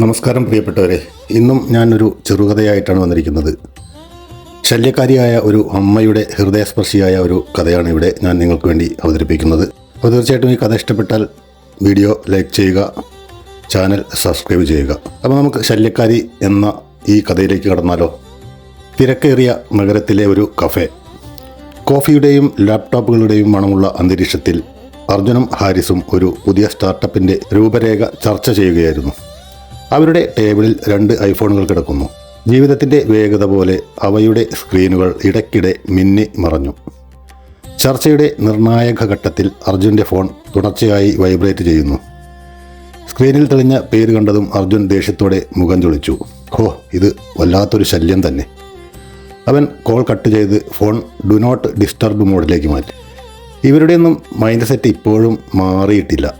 നമസ്കാരം പ്രിയപ്പെട്ടവരെ. ഇന്നും ഞാനൊരു ചെറുകഥയായിട്ടാണ് വന്നിരിക്കുന്നത്. ശല്യക്കാരിയായ ഒരു അമ്മയുടെ ഹൃദയസ്പർശിയായ ഒരു കഥയാണ് ഇവിടെ ഞാൻ നിങ്ങൾക്ക് വേണ്ടി അവതരിപ്പിക്കുന്നത്. അപ്പോൾ തീർച്ചയായിട്ടും ഈ കഥ ഇഷ്ടപ്പെട്ടാൽ വീഡിയോ ലൈക്ക് ചെയ്യുക ചാനൽ സബ്സ്ക്രൈബ് ചെയ്യുക. അപ്പോൾ നമുക്ക് ശല്യക്കാരി എന്ന ഈ കഥയിലേക്ക് കടന്നാലോ? തിരക്കേറിയ നഗരത്തിലെ ഒരു കഫേ. കോഫിയുടെയും ലാപ്ടോപ്പുകളുടെയും മണമുള്ള അന്തരീക്ഷത്തിൽ അർജുനും ഹാരിസും ഒരു പുതിയ സ്റ്റാർട്ടപ്പിന്റെ രൂപരേഖ ചർച്ച ചെയ്യുകയായിരുന്നു. അവരുടെ ടേബിളിൽ രണ്ട് ഐഫോണുകൾ കിടക്കുന്നു. ജീവിതത്തിന്റെ വേഗത പോലെ അവയുടെ സ്ക്രീനുകൾ ഇടയ്ക്കിടെ മിന്നി മറഞ്ഞു. ചർച്ചയുടെ നിർണായക ഘട്ടത്തിൽ അർജുന്റെ ഫോൺ തുടർച്ചയായി വൈബ്രേറ്റ് ചെയ്യുന്നു. സ്ക്രീനിൽ തെളിഞ്ഞ പേര് കണ്ടതും അർജുൻ ദേഷ്യത്തോടെ മുഖം ചൊളിച്ചു. ഹോ ഇത് വല്ലാത്തൊരു ശല്യം തന്നെ. അവൻ കോൾ കട്ട് ചെയ്ത് ഫോൺ ഡു നോട്ട് ഡിസ്റ്റർബ് മോഡിലേക്ക് മാറ്റി. ഇവരുടെയൊന്നും മൈൻഡ് സെറ്റ് ഇപ്പോഴും മാറിയിട്ടില്ല.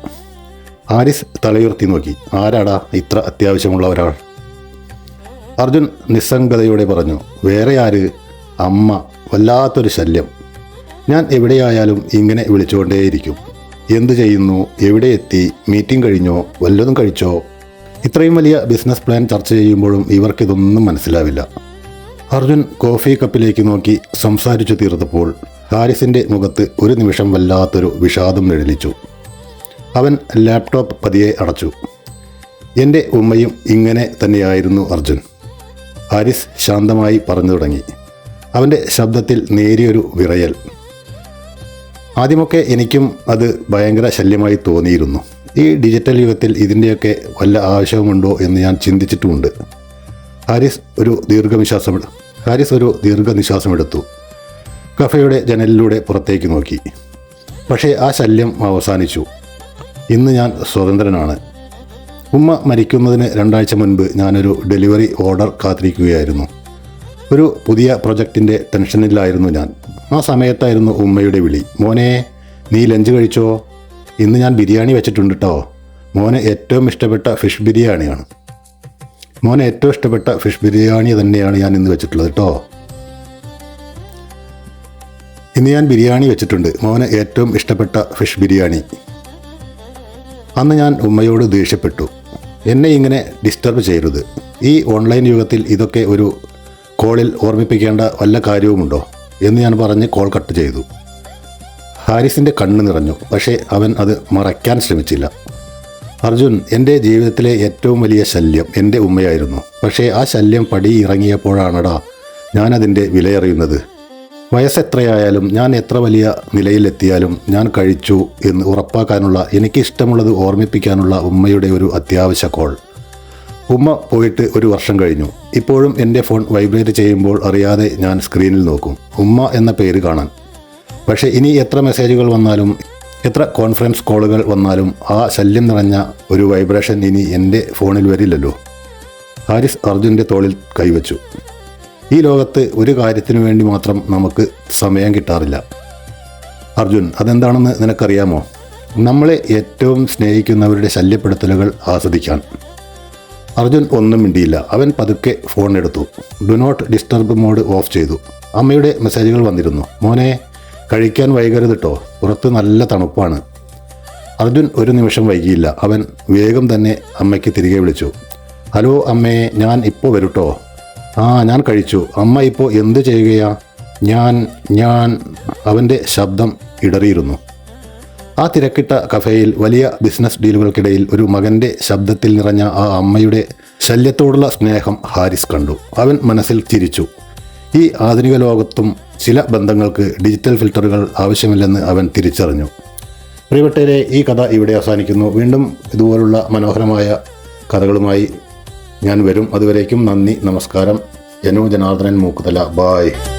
ആരിസ് തലയുർത്തി നോക്കി. ആരാടാ? ഇത്ര അത്യാവശ്യമുള്ള ഒരാൾ. അർജുൻ നിസ്സംഗതയോടെ പറഞ്ഞു വേറെ ആര്? അമ്മ വല്ലാത്തൊരു ശല്യം. ഞാൻ എവിടെയായാലും ഇങ്ങനെ വിളിച്ചുകൊണ്ടേയിരിക്കും. എന്തു ചെയ്യുന്നു? എവിടെ എത്തി? മീറ്റിംഗ് കഴിഞ്ഞോ? വല്ലതും കഴിച്ചോ? ഇത്രയും വലിയ ബിസിനസ് പ്ലാൻ ചർച്ച ചെയ്യുമ്പോഴും ഇവർക്കിതൊന്നും മനസ്സിലാവില്ല. അർജുൻ കോഫി കപ്പിലേക്ക് നോക്കി സംസാരിച്ചു തീർത്തപ്പോൾ ഹാരിസിന്റെ മുഖത്ത് ഒരു നിമിഷം വല്ലാത്തൊരു വിഷാദം നിഴലിച്ചു. അവൻ ലാപ്ടോപ്പ് പതിയെ അടച്ചു. എന്റെ ഉമ്മയും ഇങ്ങനെ തന്നെയായിരുന്നു അർജുൻ. ഹാരിസ് ശാന്തമായി പറഞ്ഞു തുടങ്ങി. അവന്റെ ശബ്ദത്തിൽ നേരിയൊരു വിറയൽ. ആദ്യമൊക്കെ എനിക്കും അത് ഭയങ്കര ശല്യമായി തോന്നിയിരുന്നു. ഈ ഡിജിറ്റൽ യുഗത്തിൽ ഇതിന്റെയൊക്കെ വല്ല ആവശ്യവുമുണ്ടോ എന്ന് ഞാൻ ചിന്തിച്ചിട്ടുമുണ്ട്. ഹാരിസ് ഒരു ദീർഘനിശ്വാസം ഹാരിസ് ഒരു ദീർഘനിശ്വാസം എടുത്തു കഫയുടെ ജനലിലൂടെ പുറത്തേക്ക് നോക്കി. പക്ഷേ ആ ശല്യം അവസാനിച്ചു. ഇന്ന് ഞാൻ സ്വതന്ത്രനാണ്. ഉമ്മ മരിക്കുന്നതിന് രണ്ടാഴ്ച മുൻപ് ഞാനൊരു ഡെലിവറി ഓർഡർ കാത്തിരിക്കുകയായിരുന്നു. ഒരു പുതിയ പ്രൊജക്റ്റിന്റെ ടെൻഷനിലായിരുന്നു ഞാൻ. ആ സമയത്തായിരുന്നു ഉമ്മയുടെ വിളി. മോനെ നീ ലഞ്ച് കഴിച്ചോ? ഇന്ന് ഞാൻ ബിരിയാണി വെച്ചിട്ടുണ്ട് കേട്ടോ മോന് ഏറ്റവും ഇഷ്ടപ്പെട്ട ഫിഷ് ബിരിയാണിയാണ്. മോന് ഏറ്റവും ഇഷ്ടപ്പെട്ട ഫിഷ് ബിരിയാണി തന്നെയാണ് ഞാൻ ഇന്ന് വെച്ചിട്ടുള്ളത് കേട്ടോ ഇന്ന് ഞാൻ ബിരിയാണി വെച്ചിട്ടുണ്ട്. മോന് ഏറ്റവും ഇഷ്ടപ്പെട്ട ഫിഷ് ബിരിയാണി. അന്ന് ഞാൻ ഉമ്മയോട് ദേഷ്യപ്പെട്ടു. എന്നെ ഇങ്ങനെ ഡിസ്റ്റർബ് ചെയ്യരുത്. ഈ ഓൺലൈൻ യുഗത്തിൽ ഇതൊക്കെ ഒരു കോളിൽ ഓർമ്മിപ്പിക്കേണ്ട വല്ല കാര്യവുമുണ്ടോ? എന്ന് ഞാൻ പറഞ്ഞ് കോൾ കട്ട് ചെയ്തു. ഹാരിസിന്റെ കണ്ണ് നിറഞ്ഞു. പക്ഷേ അവൻ അത് മറയ്ക്കാൻ ശ്രമിച്ചില്ല. അർജുൻ എന്റെ ജീവിതത്തിലെ ഏറ്റവും വലിയ ശല്യം എന്റെ ഉമ്മയായിരുന്നു. പക്ഷേ ആ ശല്യം പടി ഇറങ്ങിയപ്പോഴാണടാ ഞാനതിന്റെ വിലയറിയുന്നത്. വയസ്സെത്രയായാലും ഞാൻ എത്ര വലിയ നിലയിലെത്തിയാലും ഞാൻ കഴിച്ചു എന്ന് ഉറപ്പാക്കാനുള്ള എനിക്കിഷ്ടമുള്ളത് ഓർമ്മിപ്പിക്കാനുള്ള ഉമ്മയുടെ ഒരു അത്യാവശ്യ കോൾ. ഉമ്മ പോയിട്ട് ഒരു വർഷം കഴിഞ്ഞു. ഇപ്പോഴും എന്റെ ഫോൺ വൈബ്രേറ്റ് ചെയ്യുമ്പോൾ അറിയാതെ ഞാൻ സ്ക്രീനിൽ നോക്കും. ഉമ്മ എന്ന പേര് കാണാൻ. പക്ഷേ ഇനി എത്ര മെസ്സേജുകൾ വന്നാലും എത്ര കോൺഫറൻസ് കോളുകൾ വന്നാലും ആ ശല്യം നിറഞ്ഞ ഒരു വൈബ്രേഷൻ ഇനി എന്റെ ഫോണിൽ വരില്ലല്ലോ. ഹാരിസ് അർജുന്റെ തോളിൽ കൈവച്ചു. ഈ ലോകത്ത് ഒരു കാര്യത്തിനു വേണ്ടി മാത്രം നമുക്ക് സമയം കിട്ടാറില്ല. അർജുൻ അതെന്താണെന്ന് നിനക്കറിയാമോ? നമ്മളെ ഏറ്റവും സ്നേഹിക്കുന്നവരുടെ ശല്യപ്പെടുത്തലുകൾ ആസ്വദിക്കാൻ. അർജുൻ ഒന്നും മിണ്ടിയില്ല. അവൻ പതുക്കെ ഫോൺ എടുത്തു. Do not disturb mode off ചെയ്തു. അമ്മയുടെ മെസ്സേജുകൾ വന്നിരുന്നു. മോനെ കഴിക്കാൻ വൈകരുത് കേട്ടോ പുറത്ത് നല്ല തണുപ്പാണ്. അർജുൻ ഒരു നിമിഷം വൈകിയില്ല. അവൻ വേഗം തന്നെ അമ്മയ്ക്ക് തിരികെ വിളിച്ചു. ഹലോ അമ്മേ ഞാൻ ഇപ്പോൾ വരൂട്ടോ ആ ഞാൻ കഴിച്ചു. അമ്മ ഇപ്പോൾ എന്ത് ചെയ്യുകയാ? ഞാൻ ഞാൻ അവന്റെ ശബ്ദം ഇടറിയിരുന്നു. ആ തിരക്കിട്ട കഫേയിൽ വലിയ ബിസിനസ് ഡീലുകൾക്കിടയിൽ ഒരു മകന്റെ ശബ്ദത്തിൽ നിറഞ്ഞ ആ അമ്മയുടെ ശല്യത്തോടുള്ള സ്നേഹം ഹാരിസ് കണ്ടു. അവൻ മനസ്സിൽ ചിരിച്ചു. ഈ ആധുനിക ലോകത്തും ചില ബന്ധങ്ങൾക്ക് ഡിജിറ്റൽ ഫിൽറ്ററുകൾ ആവശ്യമില്ലെന്ന് അവൻ തിരിച്ചറിഞ്ഞു. പ്രിയപ്പെട്ടവരെ ഈ കഥ ഇവിടെ അവസാനിക്കുന്നു. വീണ്ടും ഇതുപോലുള്ള മനോഹരമായ കഥകളുമായി ഞാൻ വരും. അതുവരേക്കും നന്ദി നമസ്കാരം. ജനോ ജനാർദ്ദനൻ മൂക്കുതല. ബായ്